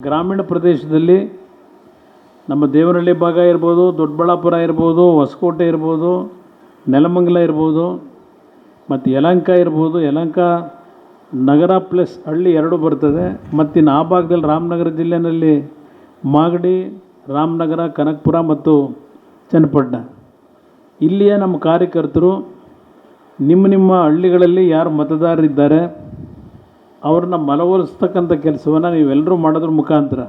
ಗ್ರಾಮೀಣ ಪ್ರದೇಶದಲ್ಲಿ ನಮ್ಮ ದೇವನಹಳ್ಳಿ ಭಾಗ ಇರ್ಬೋದು, ದೊಡ್ಡಬಳ್ಳಾಪುರ ಇರ್ಬೋದು, ಹೊಸಕೋಟೆ ಇರ್ಬೋದು, ನೆಲಮಂಗಲ ಇರ್ಬೋದು, ಮತ್ತು ಯಲಹಂಕ ಇರ್ಬೋದು. ಯಲಂಕ ನಗರ ಪ್ಲಸ್ ಹಳ್ಳಿ ಎರಡು ಬರ್ತದೆ. ಮತ್ತು ಇನ್ನು ಆ ಭಾಗದಲ್ಲಿ ರಾಮನಗರ ಜಿಲ್ಲೆಯಲ್ಲಿ ಮಾಗಡಿ, ರಾಮನಗರ, ಕನಕಪುರ ಮತ್ತು ಚನ್ನಪಟ್ಟಣ. ಇಲ್ಲಿಯ ನಮ್ಮ ಕಾರ್ಯಕರ್ತರು ನಿಮ್ಮ ನಿಮ್ಮ ಹಳ್ಳಿಗಳಲ್ಲಿ ಯಾರು ಮತದಾರರಿದ್ದಾರೆ? ಅವ್ರನ್ನ ಮನವೊಲಿಸ್ತಕ್ಕಂಥ ಕೆಲಸವನ್ನು ನೀವೆಲ್ಲರೂ ಮಾಡೋದ್ರ ಮುಖಾಂತರ.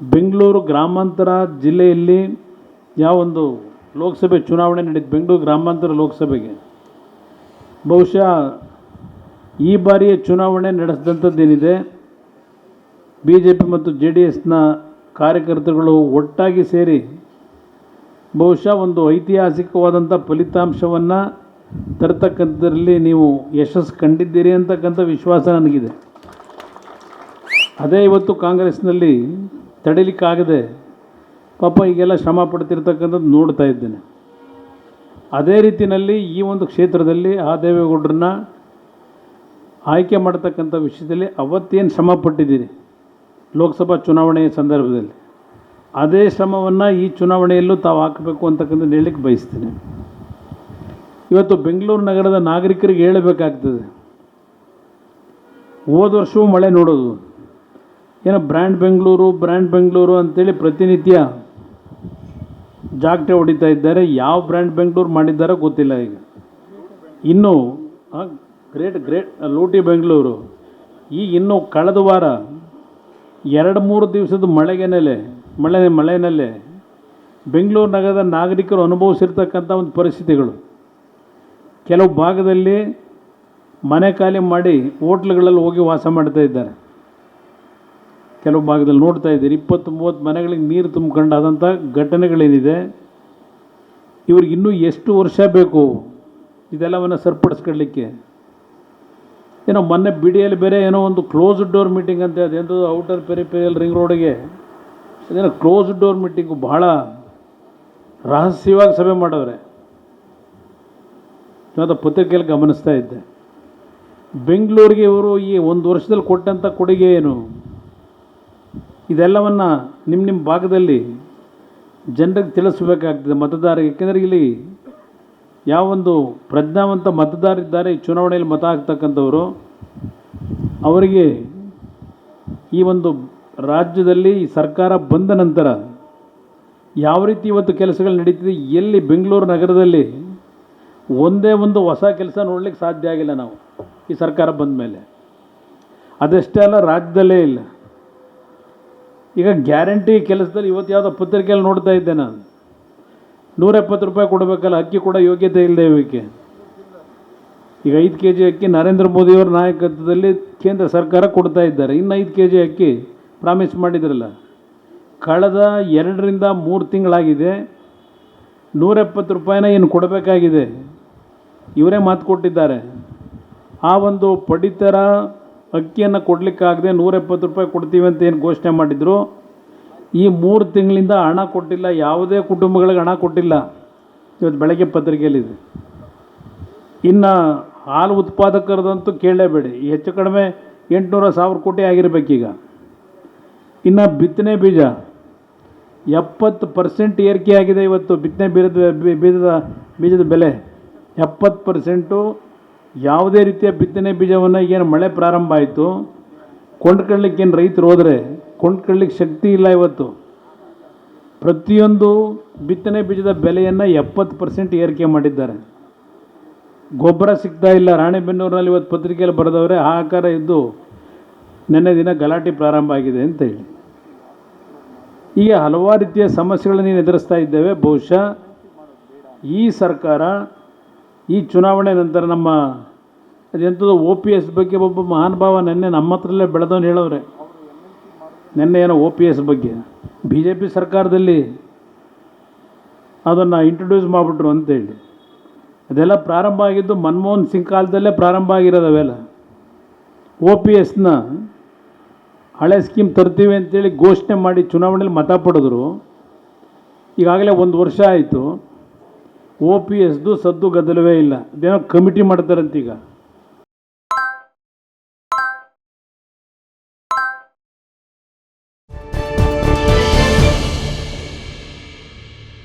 ಬೆಂಗಳೂರು ಗ್ರಾಮಾಂತರ ಜಿಲ್ಲೆಯಲ್ಲಿ ಯಾವೊಂದು ಲೋಕಸಭೆ ಚುನಾವಣೆ ನಡೀತು ಬೆಂಗಳೂರು ಗ್ರಾಮಾಂತರ ಲೋಕಸಭೆಗೆ. ಬಹುಶಃ ಈ ಬಾರಿಯ ಚುನಾವಣೆ ನಡೆಸಿದಂಥದ್ದೇನಿದೆ ಬಿ ಜೆ ಪಿ ಮತ್ತು ಜೆ ಡಿ ಎಸ್ನ ಕಾರ್ಯಕರ್ತರುಗಳು ಒಟ್ಟಾಗಿ ಸೇರಿ ಬಹುಶಃ ಒಂದು ಐತಿಹಾಸಿಕವಾದಂಥ ಫಲಿತಾಂಶವನ್ನು ತರ್ತಕ್ಕಂಥದ್ರಲ್ಲಿ ನೀವು ಯಶಸ್ಸು ಕಂಡಿದ್ದೀರಿ ಅಂತಕ್ಕಂಥ ವಿಶ್ವಾಸ ನನಗಿದೆ. ಅದೇ ಇವತ್ತು ಕಾಂಗ್ರೆಸ್ನಲ್ಲಿ ತಡಿಲಿಕ್ಕಾಗದೆ ಪಾಪ ಈಗೆಲ್ಲ ಶ್ರಮ ಪಡ್ತಿರ್ತಕ್ಕಂಥದ್ದು ನೋಡ್ತಾ ಇದ್ದೇನೆ. ಅದೇ ರೀತಿಯಲ್ಲಿ ಈ ಒಂದು ಕ್ಷೇತ್ರದಲ್ಲಿ ಆ ದೇವೇಗೌಡರನ್ನ ಆಯ್ಕೆ ಮಾಡ್ತಕ್ಕಂಥ ವಿಷಯದಲ್ಲಿ ಅವತ್ತೇನು ಶ್ರಮ ಪಟ್ಟಿದ್ದೀರಿ ಲೋಕಸಭಾ ಚುನಾವಣೆಯ ಸಂದರ್ಭದಲ್ಲಿ? ಅದೇ ಶ್ರಮವನ್ನು ಈ ಚುನಾವಣೆಯಲ್ಲೂ ತಾವು ಹಾಕಬೇಕು ಅಂತಕ್ಕಂಥದ್ದು ಹೇಳಲಿಕ್ಕೆ ಬಯಸ್ತೀನಿ. ಇವತ್ತು ಬೆಂಗಳೂರು ನಗರದ ನಾಗರಿಕರಿಗೆ ಹೇಳಬೇಕಾಗ್ತದೆ. ಹೋದ ವರ್ಷವೂ ಮಳೆ ನೋಡೋದು. ಏನೋ ಬ್ರ್ಯಾಂಡ್ ಬೆಂಗಳೂರು ಬ್ರ್ಯಾಂಡ್ ಬೆಂಗಳೂರು ಅಂತೇಳಿ ಪ್ರತಿನಿತ್ಯ ಜಾಗಟೆ ಹೊಡಿತಾ ಇದ್ದಾರೆ. ಯಾವ ಬ್ರ್ಯಾಂಡ್ ಬೆಂಗಳೂರು ಮಾಡಿದ್ದಾರೋ ಗೊತ್ತಿಲ್ಲ ಈಗ. ಇನ್ನು ಗ್ರೇಟ್ ಗ್ರೇಟ್, ಲೂಟಿ ಬೆಂಗಳೂರು. ಈಗ ಇನ್ನು ಕಳೆದ ವಾರ ಎರಡು, ಮೂರು ದಿವಸದ ಮಳೆಗೆನಲ್ಲೇ ಮಳೆ, ಮಳೆನಲ್ಲೇ ಬೆಂಗಳೂರು ನಗರದ ನಾಗರಿಕರು ಅನುಭವಿಸಿರ್ತಕ್ಕಂಥ ಒಂದು ಪರಿಸ್ಥಿತಿಗಳು. ಕೆಲವು ಭಾಗದಲ್ಲಿ ಮನೆ ಖಾಲಿ ಮಾಡಿ ಹೋಟ್ಲುಗಳಲ್ಲಿ ಹೋಗಿ ವಾಸ ಮಾಡ್ತಾ ಇದ್ದಾರೆ. ಕೆಲವು ಭಾಗದಲ್ಲಿ ನೋಡ್ತಾ ಇದ್ದೀರಿ ಇಪ್ಪತ್ತು ಮೂವತ್ತು ಮನೆಗಳಿಗೆ ನೀರು ತುಂಬಿಕೊಂಡಾದಂಥ ಘಟನೆಗಳೇನಿದೆ, ಇವ್ರಿಗೆ ಇನ್ನೂ ಎಷ್ಟು ವರ್ಷ ಬೇಕು ಇದೆಲ್ಲವನ್ನು ಸರಿಪಡಿಸ್ಕೊಳ್ಳಿಕ್ಕೆ ಏನೋ ಮೊನ್ನೆ ಬಿಡಿಯಲ್ಲಿ ಬೇರೆ ಏನೋ ಒಂದು ಕ್ಲೋಸ್ ಡೋರ್ ಮೀಟಿಂಗ್ ಅಂತ ಅದೇಂದು ಔಟರ್ ಪೆರಿಪೆರಿಯಲ್ ರಿಂಗ್ ರೋಡಿಗೆ ಅದೇನೋ ಕ್ಲೋಸ್ ಡೋರ್ ಮೀಟಿಂಗು ಬಹಳ ರಹಸ್ಯವಾಗಿ ಸಭೆ ಮಾಡವ್ರೆ. ಇವತ್ತು ಪತ್ರಿಕೆಯಲ್ಲಿ ಗಮನಿಸ್ತಾ ಇದ್ದೆ. ಬೆಂಗಳೂರಿಗೆ ಇವರು ಈ ಒಂದು ವರ್ಷದಲ್ಲಿ ಕೊಟ್ಟಂಥ ಕೊಡುಗೆ ಏನು? ಇದೆಲ್ಲವನ್ನು ನಿಮ್ಮ ನಿಮ್ಮ ಭಾಗದಲ್ಲಿ ಜನರಿಗೆ ತಿಳಿಸ್ಬೇಕಾಗ್ತದೆ. ಮತದಾರರಿಗೆ ಏಕೆಂದರೆ ಇಲ್ಲಿ ಯಾವೊಂದು ಪ್ರಜ್ಞಾವಂತ ಮತದಾರರಿದ್ದಾರೆ ಚುನಾವಣೆಯಲ್ಲಿ ಮತ ಹಾಕ್ತಕ್ಕಂಥವರು, ಅವರಿಗೆ ಈ ಒಂದು ರಾಜ್ಯದಲ್ಲಿ ಈ ಸರ್ಕಾರ ಬಂದ ನಂತರ ಯಾವ ರೀತಿ ಇವತ್ತು ಕೆಲಸಗಳು ನಡೀತಿದೆ, ಎಲ್ಲಿ ಬೆಂಗಳೂರು ನಗರದಲ್ಲಿ ಒಂದೇ ಒಂದು ಹೊಸ ಕೆಲಸ ನೋಡ್ಲಿಕ್ಕೆ ಸಾಧ್ಯ ಆಗಿಲ್ಲ ನಾವು, ಈ ಸರ್ಕಾರ ಬಂದ ಮೇಲೆ. ಅದೆಷ್ಟೇ ಅಲ್ಲ, ರಾಜ್ಯದಲ್ಲೇ ಇಲ್ಲ. ಈಗ ಗ್ಯಾರಂಟಿ ಕೆಲಸದಲ್ಲಿ ಇವತ್ತು ಯಾವುದೋ ಪತ್ರಿಕೆಯಲ್ಲಿ ನೋಡ್ತಾ ಇದ್ದೆ ನಾನು. ನೂರ ಎಪ್ಪತ್ತು ರೂಪಾಯಿ ಕೊಡಬೇಕಲ್ಲ, ಅಕ್ಕಿ ಕೂಡ ಯೋಗ್ಯತೆ ಇಲ್ಲದೆ ಇವಕ್ಕೆ ಈಗ ಐದು ಕೆ ಜಿ ಅಕ್ಕಿ ನರೇಂದ್ರ ಮೋದಿಯವರ ನಾಯಕತ್ವದಲ್ಲಿ ಕೇಂದ್ರ ಸರ್ಕಾರ ಕೊಡ್ತಾ ಇದ್ದಾರೆ. ಇನ್ನು ಐದು ಕೆ ಜಿ ಅಕ್ಕಿ ಪ್ರಾಮಿಸ್ ಮಾಡಿದ್ರಲ್ಲ. ಕಳೆದ ಎರಡರಿಂದ ಮೂರು ತಿಂಗಳಾಗಿದೆ. ನೂರ ಎಪ್ಪತ್ತು ರೂಪಾಯಿನ ಏನು ಕೊಡಬೇಕಾಗಿದೆ? ಇವರೇ ಮಾತು ಕೊಟ್ಟಿದ್ದಾರೆ. ಆ ಒಂದು ಪಡಿತರ ಅಕ್ಕಿಯನ್ನು ಕೊಡಲಿಕ್ಕಾಗದೆ ನೂರೆಪ್ಪತ್ತು ರೂಪಾಯಿ ಕೊಡ್ತೀವಿ ಅಂತ ಏನು ಘೋಷಣೆ ಮಾಡಿದರು. ಈ ಮೂರು ತಿಂಗಳಿಂದ ಹಣ ಕೊಟ್ಟಿಲ್ಲ, ಯಾವುದೇ ಕುಟುಂಬಗಳಿಗೆ ಹಣ ಕೊಟ್ಟಿಲ್ಲ. ಇವತ್ತು ಬೆಳಗ್ಗೆ ಪತ್ರಿಕೆಯಲ್ಲಿದೆ. ಇನ್ನು ಹಾಲು ಉತ್ಪಾದಕರದಂತೂ ಕೇಳಲೇಬೇಡಿ. ಹೆಚ್ಚು ಕಡಿಮೆ ಎಂಟುನೂರ ಸಾವಿರ ಕೋಟಿ ಆಗಿರಬೇಕೀಗ. ಇನ್ನು ಬಿತ್ತನೆ ಬೀಜ ಎಪ್ಪತ್ತು ಪರ್ಸೆಂಟ್ ಏರಿಕೆ ಆಗಿದೆ ಇವತ್ತು. ಬಿತ್ತನೆ ಬೀಜದ ಬೀಜದ ಬೀಜದ ಬೆಲೆ. ಎಪ್ಪತ್ತು ಪರ್ಸೆಂಟು ಯಾವುದೇ ರೀತಿಯ ಬಿತ್ತನೆ ಬೀಜವನ್ನು ಏನು ಮಳೆ ಪ್ರಾರಂಭ ಆಯಿತು. ಕೊಂಡ್ಕೊಳ್ಳಿಕ್ಕೆ ಏನು ರೈತರು ಹೋದರೆ ಕೊಂಡ್ಕೊಳ್ಳಿಕ್ಕೆ ಶಕ್ತಿ ಇಲ್ಲ ಇವತ್ತು. ಪ್ರತಿಯೊಂದು ಬಿತ್ತನೆ ಬೀಜದ ಬೆಲೆಯನ್ನು ಎಪ್ಪತ್ತು ಪರ್ಸೆಂಟ್ ಏರಿಕೆ ಮಾಡಿದ್ದಾರೆ. ಗೊಬ್ಬರ ಸಿಗ್ತಾ ಇಲ್ಲ. ರಾಣೆಬೆನ್ನೂರಿನಲ್ಲಿ ಇವತ್ತು ಪತ್ರಿಕೆಯಲ್ಲಿ ಬರೆದವರೆ ಆಕಾರ ಇದ್ದು ನಿನ್ನೆ ದಿನ ಗಲಾಟೆ ಪ್ರಾರಂಭ ಆಗಿದೆ ಅಂತ ಹೇಳಿ. ಹೀಗೆ ಹಲವಾರು ರೀತಿಯ ಸಮಸ್ಯೆಗಳನ್ನು ಎದುರಿಸ್ತಾ ಇದ್ದೇವೆ. ಬಹುಶಃ ಈ ಸರ್ಕಾರ ಈ ಚುನಾವಣೆ ನಂತರ ನಮ್ಮ ಅದೆಂಥದ್ದು ಒ ಪಿ ಎಸ್ ಬಗ್ಗೆ ಒಬ್ಬ ಮಹಾನುಭಾವ ನಿನ್ನೆ ನಮ್ಮ ಹತ್ರಲ್ಲೇ ಬೆಳೆದವನು ಹೇಳವ್ರೆ. ನಿನ್ನೆ ಏನೋ ಒ ಪಿ ಎಸ್ ಬಗ್ಗೆ. ಬಿ ಜೆ ಪಿ ಸರ್ಕಾರದಲ್ಲಿ ಅದನ್ನು ಇಂಟ್ರೊಡ್ಯೂಸ್ ಮಾಡಿಬಿಟ್ರು ಅಂತೇಳಿ. ಅದೆಲ್ಲ ಪ್ರಾರಂಭ ಆಗಿದ್ದು ಮನಮೋಹನ್ ಸಿಂಗ್ ಕಾಲದಲ್ಲೇ ಪ್ರಾರಂಭ ಆಗಿರೋದು ಅವೆಲ್ಲ. ಒ ಪಿ ಎಸ್ನ ಹಳೆ ಸ್ಕೀಮ್ ತರ್ತೀವಿ ಅಂತೇಳಿ ಘೋಷಣೆ ಮಾಡಿ ಚುನಾವಣೆಯಲ್ಲಿ ಮತ ಪಡೆದ್ರು. ಈಗಾಗಲೇ ಒಂದು ವರ್ಷ ಆಯಿತು. ಒ ಪಿ ಎಸ್ದು ಸದ್ದು ಗದ್ದಲವೇ ಇಲ್ಲ. ಅದೇನೋ ಕಮಿಟಿ ಮಾಡ್ತಾರಂತೀಗ